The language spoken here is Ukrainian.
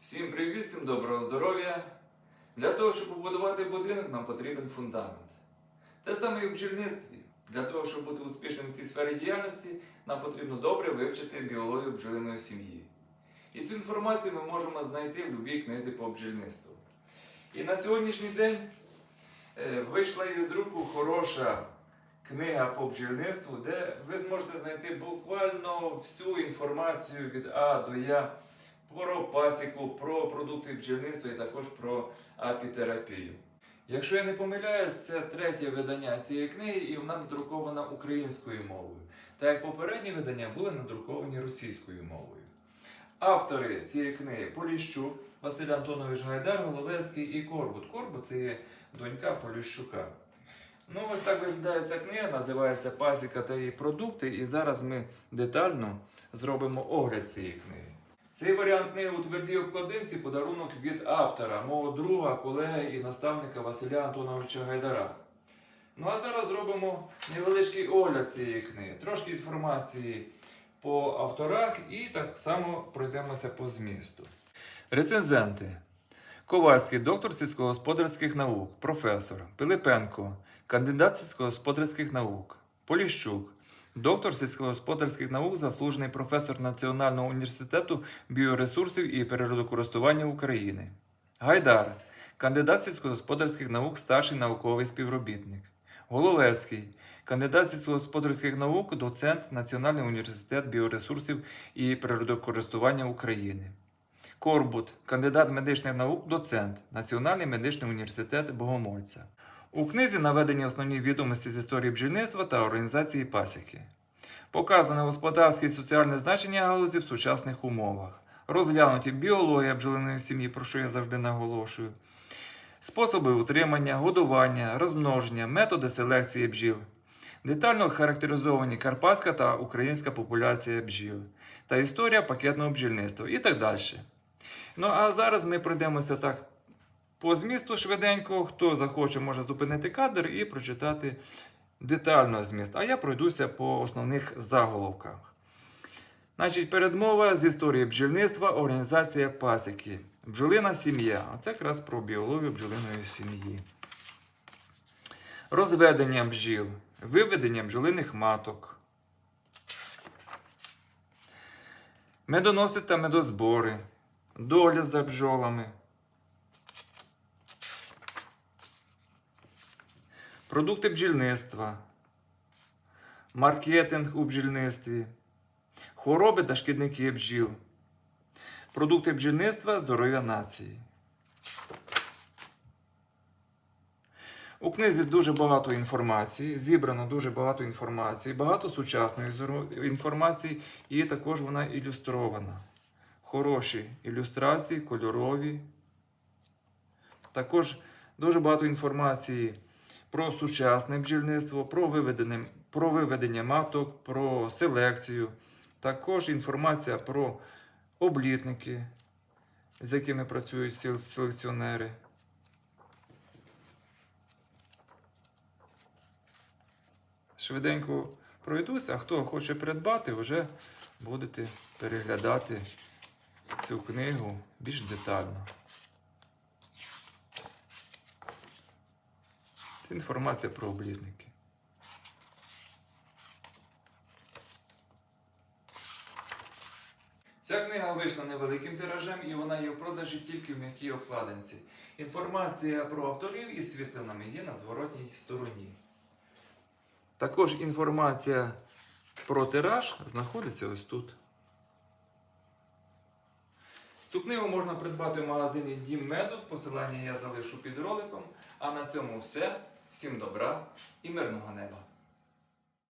Всім привіт, всім доброго здоров'я! Для того, щоб побудувати будинок, нам потрібен фундамент. Те саме і в бджільництві. Для того, щоб бути успішним в цій сфері діяльності, нам потрібно добре вивчити біологію бджолиної сім'ї. І цю інформацію ми можемо знайти в будь-якій книзі по бджільництву. І на сьогоднішній день е, вийшла із друку хороша книга по бджільництву, де ви зможете знайти буквально всю інформацію від А до Я про пасіку, про продукти бджільництва і також про апітерапію. Якщо я не помиляюсь, це третє видання цієї книги, і вона надрукована українською мовою, так як попередні видання були надруковані російською мовою. Автори цієї книги Поліщук, Василь Антонович Гайдар, Головецький і Корбут. Корбут це є донька Поліщука. Ну, ось так виглядає ця книга, називається Пасіка та її продукти, і зараз ми детально зробимо огляд цієї книги. Цей варіант книги у твердій обкладинці подарунок від автора, мого друга, колеги і наставника Василя Антоновича Гайдара. Ну а зараз зробимо невеличкий огляд цієї книги, трошки інформації по авторах і так само пройдемося по змісту. Рецензенти. Ковальський, доктор сільськогосподарських наук, професор. Пилипенко, кандидат сільськогосподарських наук. Поліщук, доктор сільськогосподарських наук, заслужений професор Національного університету біоресурсів і природокористування України. Гайдар, кандидат сільськогосподарських наук, старший науковий співробітник. Головецький, кандидат сільськогосподарських наук, доцент Національний університет біоресурсів і природокористування України. Корбут, кандидат медичних наук, доцент, Національний медичний університет Богомольця. У книзі наведені основні відомості з історії бджільництва та організації пасіки. Показане господарське і соціальне значення галузі в сучасних умовах. Розглянуті біологія бджолиної сім'ї, про що я завжди наголошую, способи утримання, годування, розмноження, методи селекції бджіл. Детально характеризовані карпатська та українська популяція бджіл та історія пакетного бджільництва і так далі. Ну а зараз ми пройдемося так по змісту швиденько. Хто захоче, може зупинити кадр і прочитати детально зміст. А я пройдуся по основних заголовках. Значить, передмова з історії бджільництва, організація пасіки, бджолина сім'я. Оце якраз про біологію бджолиної сім'ї. Розведення бджіл, виведення бджолиних маток. Медоноси та медозбори, догляд за бджолами. Продукти бджільництва, маркетинг у бджільництві, хвороби та шкідники бджіл, продукти бджільництва, здоров'я нації. У книзі дуже багато інформації, зібрано дуже багато інформації, багато сучасної інформації, і також вона ілюстрована. Хороші ілюстрації, кольорові. Також дуже багато інформації про сучасне бджільництво, про виведення, про виведення маток, про селекцію. Також інформація про облітники, з якими працюють селекціонери. Швиденько пройдуся, а хто хоче придбати, вже будете переглядати цю книгу більш детально. Це інформація про облітники. Ця книга вийшла невеликим тиражем і вона є в продажі тільки в м'якій обкладинці. Інформація про авторів із світлинами є на зворотній стороні. Також інформація про тираж знаходиться ось тут. Цю книгу можна придбати в магазині Дім Меду. Посилання я залишу під роликом. А на цьому все. Всім добра і мирного неба!